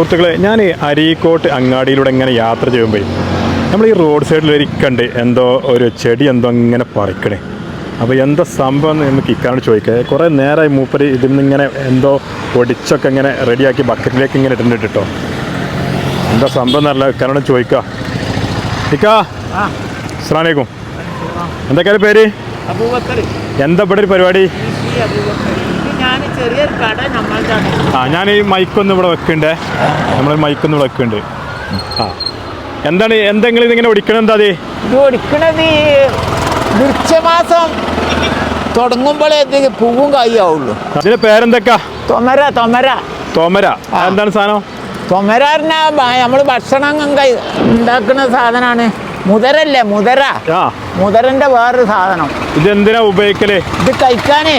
സുഹൃത്തുക്കളെ ഞാൻ അരീക്കോട്ട് അങ്ങാടിയിലൂടെ ഇങ്ങനെ യാത്ര ചെയ്യുമ്പോൾ നമ്മൾ ഈ റോഡ് സൈഡിൽ ഇരിക്കണ്ട് എന്തോ ഒരു ചെടി എന്തോ ഇങ്ങനെ പറിക്കണേ. അപ്പോൾ എന്താ സംഭവം എന്ന് നമുക്ക് ഇക്കാനോട് ചോദിക്കുക കുറേ നേരമായി മൂപ്പര് ഇതിൽ നിന്നിങ്ങനെ എന്തോ ഒടിച്ചൊക്കെ ഇങ്ങനെ റെഡിയാക്കി ബക്കറ്റിലേക്ക് ഇങ്ങനെ ഇട്ടിട്ടുണ്ട് കേട്ടോ എന്താ സംഭവം എന്നറിയില്ല ഇക്കാനോട് ചോദിക്കുക ഇക്കാ ആ. അസ്സലാമലൈക്കും എന്തൊക്കെയാണ് പേര്? എന്താ ഇവിടെ ഒരു പരിപാടി? ചെറിയൊരു കട ആ ഞാൻ ഈ മൈക്കൊന്നും ഇവിടെ വെക്കണ്ടേ. നമ്മൾ മൈക്കൊന്നും ഇവിടെ വെക്കുന്നുണ്ട് ആ. എന്താണ് എന്തെങ്കിലും ഇതിങ്ങനെ ഒടിക്കണം എന്താ അത്? ഇത് ഒടിക്കണത് വൃക്ഷമാസം തുടങ്ങുമ്പോഴേ ഇത് പൂവും കായാവുള്ളൂ അതിന്റെ പേരെന്തൊക്കെ? തൊമര തൊമര. തോമര. എന്താണ് സാധനം? തൊമര നമ്മൾ നമ്മൾ ഭക്ഷണം കൈ ഉണ്ടാക്കുന്ന സാധനമാണ് മുതരല്ലേ മുതര. ആ. മുതരന്റെ വേറൊരു സാധനം. ഇത് എന്തിനാ ഉപയോഗിക്കൽ? ഇത് കഴിക്കാനേ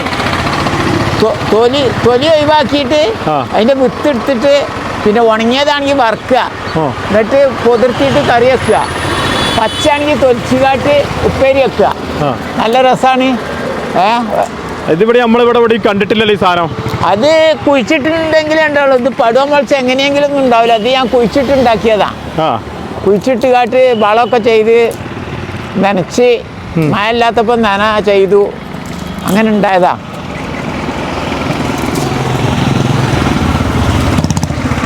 തൊലി തൊലി ഒഴിവാക്കിയിട്ട്. അതിന്റെ വിത്ത് എടുത്തിട്ട് പിന്നെ ഉണങ്ങിയതാണെങ്കിൽ വറുക്കുക. എന്നിട്ട് പൊതിർത്തിയിട്ട് കറി വെക്കുക. പച്ചയാണെങ്കിൽ തൊലിച്ചു കാട്ടി ഉപ്പേരി വെക്കുക. നല്ല രസമാണ്. ഇതിവിടെ നമ്മളിവിടെ ഇവിടെ കണ്ടിട്ടില്ലല്ലോ ഈ സാധനം. അത് കുഴിച്ചിട്ടുണ്ടെങ്കിലേ ഉണ്ടാവുള്ളൂ ഇത് പടുവ മുളച്ച് എങ്ങനെയെങ്കിലും ഒന്നും ഉണ്ടാവില്ല. അത് ഞാൻ കുഴിച്ചിട്ടുണ്ടാക്കിയതാ. കുഴിച്ചിട്ട് കാട്ടി വളമൊക്കെ ചെയ്ത് നനച്ച് മഴ ഇല്ലാത്തപ്പോൾ നന ചെയ്തു. അങ്ങനെ ഉണ്ടായതാ.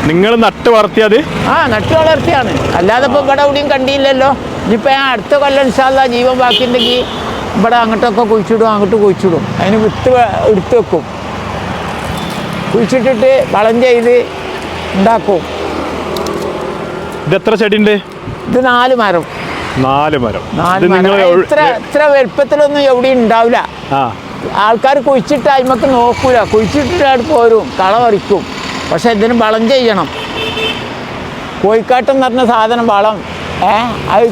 നിങ്ങൾ നട്ട് വളർത്തിയത്? ആ നട്ട് വളർത്തിയാണ്. അല്ലാതെ ഇപ്പോൾ ഇവിടെ എവിടെയും കണ്ടില്ലല്ലോ. ഇനിയിപ്പോൾ ഞാൻ അടുത്ത കൊല്ലം ഇൻഷാല്ല ജീവൻ ബാക്കിയുണ്ടെങ്കിൽ ഇവിടെ അങ്ങോട്ടൊക്കെ കുഴിച്ചിടും അങ്ങോട്ട് കുഴിച്ചിടും. അതിന് വിത്ത് എടുത്ത് വെക്കും. കുഴിച്ചിട്ടിട്ട് വളം ചെയ്ത് ഉണ്ടാക്കും. ഇത് എത്ര ചെടി ഉണ്ട് ഇത് നാല് മരം. നാല് മരം. നാല് മരം. ഇത്ര ഇത്ര വലുപ്പത്തിലൊന്നും എവിടെയും ഉണ്ടാവില്ല. ആൾക്കാർ കുഴിച്ചിട്ട് അതിമൊക്കെ നോക്കൂല. കുഴിച്ചിട്ടിട്ട് അവിടെ പോരും. കള പറിക്കും. പക്ഷെ ഇതിന് വളം ചെയ്യണം. കോഴിക്കാട്ടെന്ന് പറഞ്ഞ സാധനം വളം. ഏ അത്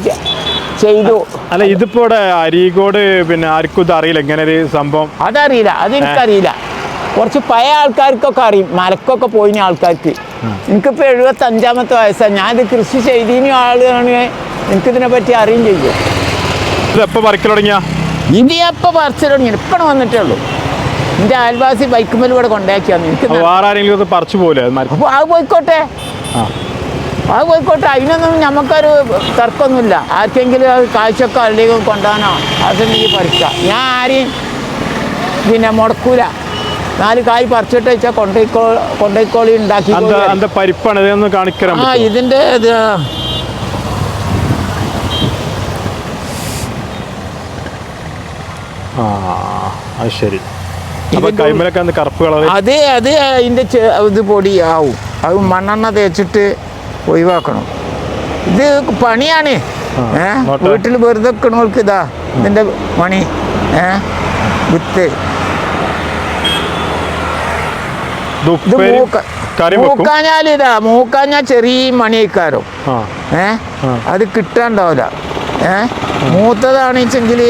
ചെയ്തു. അല്ല ഇതിപ്പോ ഇവിടെ അരീകോട് പിന്നെ ആർക്കും ഇത് അറിയില്ല ഇങ്ങനെ ഒരു സംഭവം. അതറിയില്ല. അതെനിക്കറിയില്ല. കുറച്ച് പഴയ ആൾക്കാർക്കൊക്കെ അറിയും. മലക്കൊക്കെ പോയിന് ആൾക്കാർക്ക്. എനിക്കിപ്പോൾ എഴുപത്തി അഞ്ചാമത്തെ വയസ്സാണ് ഞാനിത് കൃഷി ചെയ്തിന് ആളാണ്. എനിക്കിതിനെ പറ്റി അറിയും ചെയ്യും. ഇത് എപ്പോ പറിക്കൽ തുടങ്ങിയ ഇത് എപ്പോൾ പറിച്ചു തുടങ്ങി ഇപ്പം വന്നിട്ടേ ഉള്ളൂ. എന്റെ അയൽവാസി ബൈക്കുമ്മൽ ഇവിടെ കൊണ്ടാക്കിയാന്ന് എനിക്ക് വേറെ ആരെങ്കിലും ഇത് പറിച്ചു പോലെ അപ്പോൾ അത് പോയിക്കോട്ടെ. അത് പോയിക്കോട്ടെ. അതിനൊന്നും നമുക്കൊരു തർക്കമൊന്നുമില്ല. ആർക്കെങ്കിലും അത് കാഴ്ചക്കോ അല്ലെങ്കിൽ കൊണ്ടുപോകാനോ അതുണ്ടെങ്കിൽ പറിക്കാം. ഞാൻ ആരെയും പിന്നെ മുടക്കൂല. നാല് കായ് പറിച്ചിട്ട് വെച്ചാൽ കൊണ്ടോ കൊണ്ടോളി ഉണ്ടാക്കി പരിപ്പാണ്. കാണിക്കാൻ ആ ഇതിന്റെ ഇത് ആ അത് ശരി. അത് അത് അതിന്റെ ഇത് പൊടി ആവും. അത് മണ്ണെണ്ണ തേച്ചിട്ട് ഒഴിവാക്കണം. ഇത് പണിയാണ്. വീട്ടിൽ വെറുതെ വെക്കണവർക്ക് ഇതാ ഇതിന്റെ പണി. ഏ? വിത്ത്. ഇത് മൂക്ക മൂക്കാഞ്ഞാൽ ഇതാ മൂക്കാഞ്ഞാൽ ചെറിയ മണിയേക്കാരോ. ഏ? അത് കിട്ടാണ്ടാവില്ല. ഏ? മൂത്തതാണെച്ചെങ്കിൽ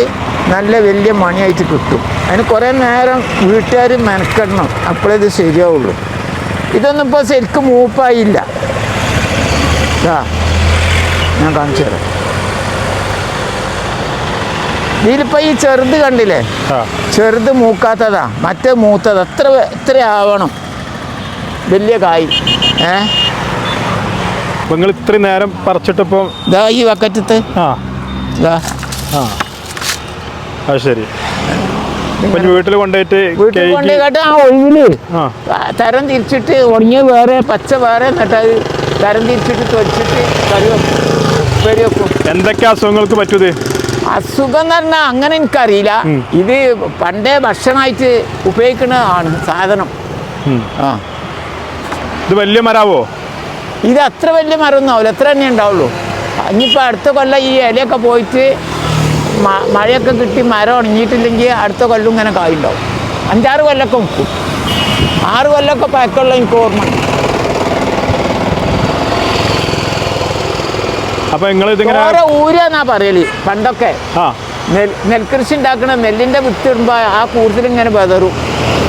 നല്ല വലിയ മണിയായിട്ട് കിട്ടും. അതിന് കുറേ നേരം വീട്ടുകാർ മെനക്കെടണം. അപ്പോഴേ ഇത് ശരിയാവുള്ളൂ. ഇതൊന്നും ഇപ്പോൾ ശരിക്കും മൂപ്പായില്ല. ആ ഞാൻ കാണിച്ചു തരാം. ഇതിലിപ്പോൾ ഈ ചെറുത് കണ്ടില്ലേ? ചെറുത് മൂക്കാത്തതാ. മറ്റേ മൂത്തത്. എത്ര എത്ര ആവണം? വലിയ കായ്. ഏ? നിങ്ങൾ ഇത്രയും നേരം പറിച്ചിട്ടിപ്പോ ഇതാ ഈ വക്കറ്റത്ത്. ആ. ഇതാ ആ. അത് ശരി. വീട്ടിൽ കൊണ്ടുപോയിട്ട് വീട്ടിൽ ആ ഒഴിവിൽ തരം തിരിച്ചിട്ട് ഉണങ്ങിയ വേറെ പച്ച വേറെ എന്നിട്ട് അത് തരം തിരിച്ചിട്ട് തൊടിച്ചിട്ട് കറി വെക്കും. ഉപ്പേരി വെക്കും. എന്തൊക്കെ അസുഖങ്ങൾക്ക് പറ്റൂത്? അസുഖം എന്ന് പറഞ്ഞാൽ അങ്ങനെ എനിക്കറിയില്ല. ഇത് പണ്ടേ ഭക്ഷണമായിട്ട് ഉപയോഗിക്കുന്നതാണ് സാധനം. ആ. ഇത് വലിയ മരാവോ? ഇത് അത്ര വലിയ മരമൊന്നും ആവില്ല എത്ര തന്നെ ഉണ്ടാവുള്ളൂ. ഇനിയിപ്പോൾ അടുത്ത കൊല്ലം ഈ ഇലയൊക്കെ പോയിട്ട് മഴയൊക്കെ കിട്ടി മരം ഉണങ്ങിയിട്ടില്ലെങ്കിൽ അടുത്ത കൊല്ലം ഇങ്ങനെ കായുണ്ടാവും. അഞ്ചാറ് കൊല്ലമൊക്കെ നിൽക്കും. ആറ് കൊല്ലമൊക്കെ പഴക്കമുള്ള എനിക്ക് ഓർമ്മ. നിങ്ങൾ ഇതിങ്ങനെ ഓരോ ഊരെന്നാ പറയൽ? പണ്ടൊക്കെ ആ. നെൽ നെൽകൃഷി ഉണ്ടാക്കണ നെല്ലിന്റെ വിത്ത് ഇടുമ്പോൾ ആ കൂടുതൽ ഇങ്ങനെ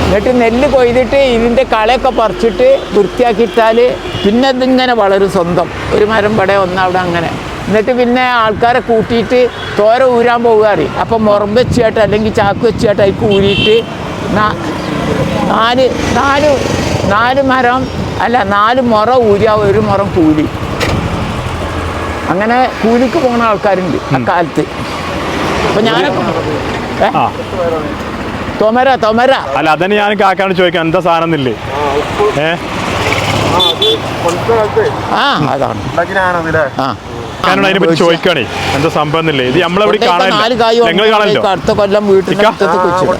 എന്നിട്ട് നെല്ല് കൊയ്തിട്ട് ഇതിന്റെ കളയൊക്കെ പറിച്ചിട്ട് വൃത്തിയാക്കിയിട്ടാൽ പിന്നെ ഇതിങ്ങനെ വളരും സ്വന്തം. ഒരു മരം പടേ ഒന്നവിടെ അങ്ങനെ. എന്നിട്ട് പിന്നെ ആൾക്കാരെ കൂട്ടിയിട്ട് തോര ഊരാൻ പോകാറ് അപ്പം മുറമ്പ് വെച്ചിട്ട് അല്ലെങ്കിൽ ചാക്ക് വെച്ചിട്ട് അതിൽ ഊരിയിട്ട് നാല് നാല് നാല് മരം അല്ല നാല് മുറ ഊരിയ ഒരു മുറം കൂലി. അങ്ങനെ കൂലിക്ക് പോകുന്ന ആൾക്കാരുണ്ട് അക്കാലത്ത് അപ്പം ഞാൻ തൊമര തൊമര. അല്ല അതന്നെ ഞാൻ കാക്കാണ് ചോദിക്കാൻ എന്താ സാധനം ഏ? ആ അതാണ്. ആ. ഞാനോട് അതിനെ പറ്റി ചോദിക്കുകയാണേ എന്താ സംഭവം എന്നില്ലേ? ഇത് നമ്മളെവിടെ കാണാനില്ല. കാണാനല്ലോ. അടുത്ത കൊല്ലം വീട്ടിൽ ഇക്ക?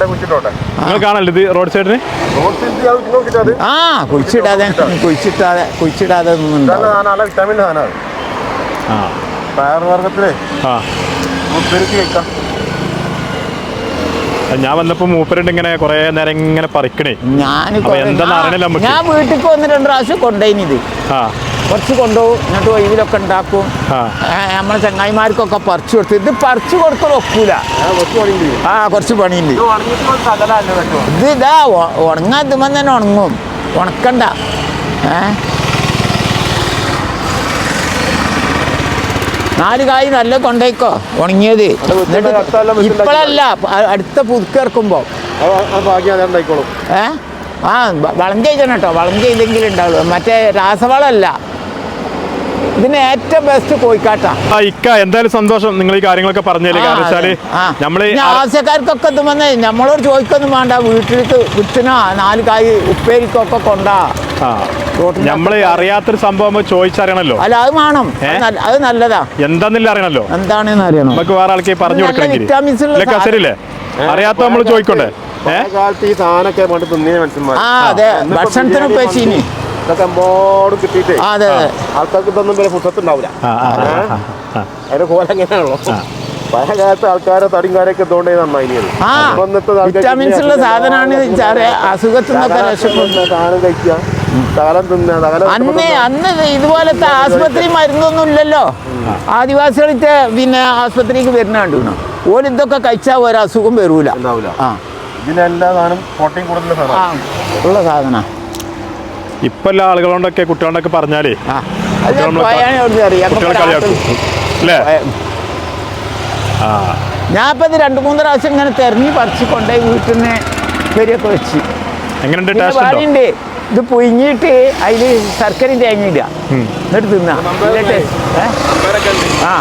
കുഴിച്ചിടാം. നിങ്ങൾ കാണാനല്ലോ ഇത് റോഡ് സൈഡിന്? ആ കുഴിച്ചിടാതെ കുഴിച്ചിട്ടാതെ കുഴിച്ചിടാതെ ആ. ആ. ഞാൻ വന്നപ്പോ മൂപ്പരുണ്ട് ഇങ്ങനെ കുറെ നേരം ഇങ്ങനെ പറിക്കണേ. ഞാൻ അറിയണില്ല. ഞാൻ വീട്ടിൽ ഒന്ന് രണ്ട് പ്രാവശ്യം കൊണ്ടേനിത് ആ. കുറച്ച് കൊണ്ടുപോകും. എന്നിട്ട് ഒഴിവിലൊക്കെ ഉണ്ടാക്കും. നമ്മളെ ചങ്ങായിമാർക്കൊക്കെ പറിച്ചു കൊടുത്തു. ഇത് പറിച്ചു കൊടുക്കൽ ഒക്കൂല. ആ കുറച്ച് പണിയുണ്ട്. ഇത് ഇത് ഉണങ്ങാൻ ഇതുമ്പോൾ തന്നെ ഉണങ്ങും. ഉണക്കണ്ട. ഏ? നാല് കായ് നല്ല കൊണ്ടേക്കോ ഉണങ്ങിയത്. ഇപ്പോഴല്ല അടുത്ത അതെ ഉണ്ടായിക്കോളും. ഏ? ആ വളം ചെയ്തണം കേട്ടോ. വളം ചെയ്തെങ്കിലും ഉണ്ടാവുള്ളൂ. മറ്റേ രാസവളമല്ല. ഇതിന് ഏറ്റവും ബെസ്റ്റ് കോഴിക്കാട്ടാണ് ഇക്ക എന്തായാലും സന്തോഷം നിങ്ങൾ ഈ കാര്യങ്ങളൊക്കെ പറഞ്ഞില്ലേ കാരണം വെച്ചാൽ നമ്മൾ ആവശ്യക്കാർക്കൊക്കെ ഇത് വന്നേ നമ്മളോട് ചോദിക്കൊന്നും വേണ്ട. വീട്ടിലേക്ക് വിത്തിനോ നാല് കായ് ഉപ്പേരിക്കൊക്കെ കൊണ്ടാ. നമ്മൾ അറിയാത്തൊരു സംഭവം ചോദിച്ചറിയണല്ലോ. അല്ല അത് വേണം. അത് നല്ലതാ. എന്താന്നില്ല അറിയണല്ലോ. എന്താണെന്ന് അറിയണം. നമുക്ക് വേറെ ആൾക്ക് പറഞ്ഞു കൊടുക്കണമെങ്കിൽ. അറിയാത്ത നമ്മൾ ചോദിക്കണ്ടേ? കാലത്ത് ഈ സാധനമൊക്കെ മനുഷ്യന്മാർ ആ അതെ. ഭക്ഷണത്തിന് പേശീനി ഇതൊക്കെ എമ്പോടും കിട്ടിയിട്ടേ. അതെ ആൾക്കാർക്ക് ഇതൊന്നും വരെ പുസ്തകത്തുണ്ടാവില്ല ഉണ്ടാവില്ല. അതിന്റെ കോല എങ്ങനെയാണല്ലോ. കാലത്ത് ആൾക്കാരെ വിറ്റാമിൻസ് ഉള്ള സാധനമാണ് അസുഖത്തിൽ സാധനം കഴിക്കുക. അന്ന് അന്ന് ഇത് ഇതുപോലത്തെ ആസ്പത്രി മരുന്നൊന്നും ഇല്ലല്ലോ ആദിവാസികളിത്തെ പിന്നെ ആസ്പത്രിക്ക് വരുന്ന കണ്ടു. ഓൽ ഇതൊക്കെ കഴിച്ചാൽ ഒരസുഖം വരൂല. കൂടുതൽ ഇതിനെല്ലാ സാധനം പ്രോട്ടീൻ കൂടുതലുള്ള സാധനം ഉള്ള സാധന. ഇപ്പൊ എല്ലാ ആളുകളോണ്ടൊക്കെ കുട്ടികളോടൊക്കെ പറഞ്ഞാലേ കുട്ടികൾ കളിയാക്കും. അല്ലേ? ആ. ഞാൻ ഇപ്പം ഇത് രണ്ട് മൂന്ന് പ്രാവശ്യം ഇങ്ങനെ തെരഞ്ഞു പറിച്ച് കൊണ്ടുപോയി വീട്ടിൽ നിന്ന് പെരിയൊക്കെ വെച്ച്. എങ്ങനെയുണ്ട് ഇത് പുഴുങ്ങിയിട്ട് അതിൽ ശർക്കരയും തേങ്ങയില്ല എന്നിട്ട് തിന്ന. ആ.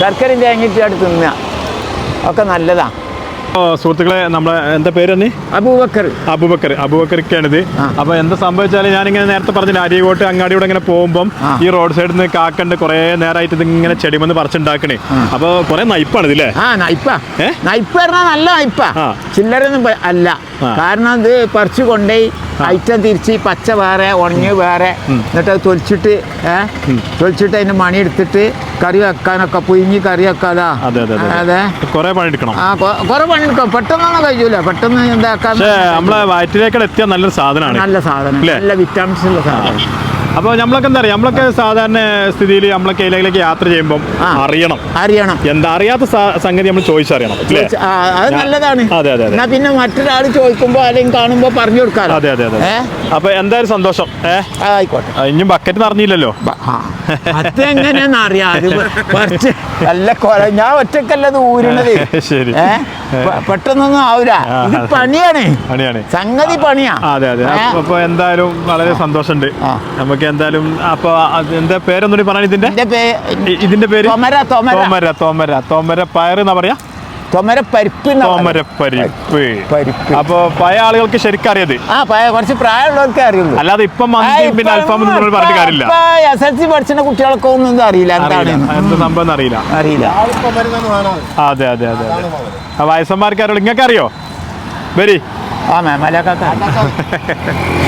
ശർക്കരയും തേങ്ങയിട്ട് തിന്നുക ഒക്കെ നല്ലതാ. സുഹൃത്തുക്കളെ നമ്മളെ എന്താ പേര് തന്നെ അബൂബക്കർ. അബൂബക്കർ. അബുബക്കർക്കാണിത്. ആ. അപ്പൊ എന്താ സംഭവിച്ചാൽ ഞാനിങ്ങനെ നേരത്തെ പറഞ്ഞില്ല അരികോട്ട് അങ്ങാടിയോടെ ഇങ്ങനെ പോകുമ്പോൾ ഈ റോഡ് സൈഡിൽ നിന്ന് കാക്കണ്ട് കുറെ നേരമായിട്ട് ഇത് ഇങ്ങനെ ചെടിമെന്ന് പറിച്ചുണ്ടാക്കണേ. അപ്പൊ കുറെ നയിപ്പാണ് ഇതില്ലേ നയിപ്പ? നയിപ്പ് പറഞ്ഞാൽ നല്ല നയിപ്പ. ചില്ലറൊന്നും അല്ല. കാരണം ഇത് പറിച്ചു കൊണ്ടുപോയി ഐറ്റം തിരിച്ച് പച്ച വേറെ ഉണങ്ങി വേറെ. എന്നിട്ട് അത് തൊലിച്ചിട്ട് ഏഹ് തൊലിച്ചിട്ട് അതിന്റെ മണി എടുത്തിട്ട് കറി വെക്കാനൊക്കെ പുഴുങ്ങി കറി വെക്കാതാ. അതെ കൊറേ പണിയെടുക്കണം. ആ കൊറേ പണിയെടുക്കണം. പണിയെടുക്കാം പെട്ടെന്നൊന്നും കഴിയൂല. പെട്ടെന്ന് എന്താക്കാൻ നമ്മളെ വയറ്റിലേക്ക് എത്തിയ നല്ലൊരു സാധനമാണ്. നല്ല സാധനം. നല്ല വിറ്റാമിൻസ് ഉള്ള സാധനം. അപ്പോൾ നമ്മളൊക്കെ എന്താ പറയുക നമ്മളൊക്കെ സാധാരണ സ്ഥിതിയിൽ നമ്മളൊക്കെ ഇതിലേക്ക് യാത്ര ചെയ്യുമ്പോൾ അറിയണം. അറിയണം. എന്താ അറിയാത്ത സംഗതി നമ്മൾ ചോദിച്ചറിയണം. അത് നല്ലതാണ്. അതെ, അതെ, അതെ. എന്നാ പിന്നെ മറ്റൊരാൾ ചോദിക്കുമ്പോ അല്ലെങ്കിൽ കാണുമ്പോ പറഞ്ഞു കൊടുക്കാം അതെ അതെ അതെ ഏ? അപ്പൊ എന്തായാലും സന്തോഷം. ഏഹ് ആയിക്കോട്ടെ. ഇനിയും ബക്കറ്റ് നിറഞ്ഞില്ലല്ലോ. അറിയാം നല്ല കൊല ഞാൻ ഒറ്റക്കല്ലത് ഊരണത് ശരി. പെട്ടെന്നൊന്നും ആവൂല. ഇത് അതെ. പണിയാണ്. പണിയാണ്. സംഗതി പണിയാ. അതെ അതെ. ഏ? അപ്പൊ എന്തായാലും വളരെ സന്തോഷമുണ്ട്. ആ. നമുക്ക് എന്തായാലും അപ്പൊ എന്താ പേരൊന്നുകൂടി പറയാൻ ഇതിന്റെ? ഇതിന്റെ പേര്? തൊമര തൊമര. തോമര തോമര. പയർ എന്നാ പറയാ? അപ്പൊ പഴയ ആളുകൾക്ക് ശരിക്കും അറിയത് ആ കുറച്ച് പ്രായമുള്ളവർക്കേ അറിയുള്ളൂ. അല്ലാതെ ഇപ്പൊ പിന്നെ അൽഫാം പറഞ്ഞ പറഞ്ഞിട്ട് കാര്യമില്ല. എസ് എൽ സി പഠിച്ചിട്ട് കുട്ടികൾക്ക് ഒന്നും അറിയില്ല. എന്താണ് എന്ത് സംഭവം അറിയില്ല. അറിയില്ല. അതെ അതെ അതെ അതെ. വയസ്സന്മാർക്ക് അറിയുള്ളൂ നിങ്ങൾക്ക് അറിയോ? വരി. ആ മേമലൊക്കെ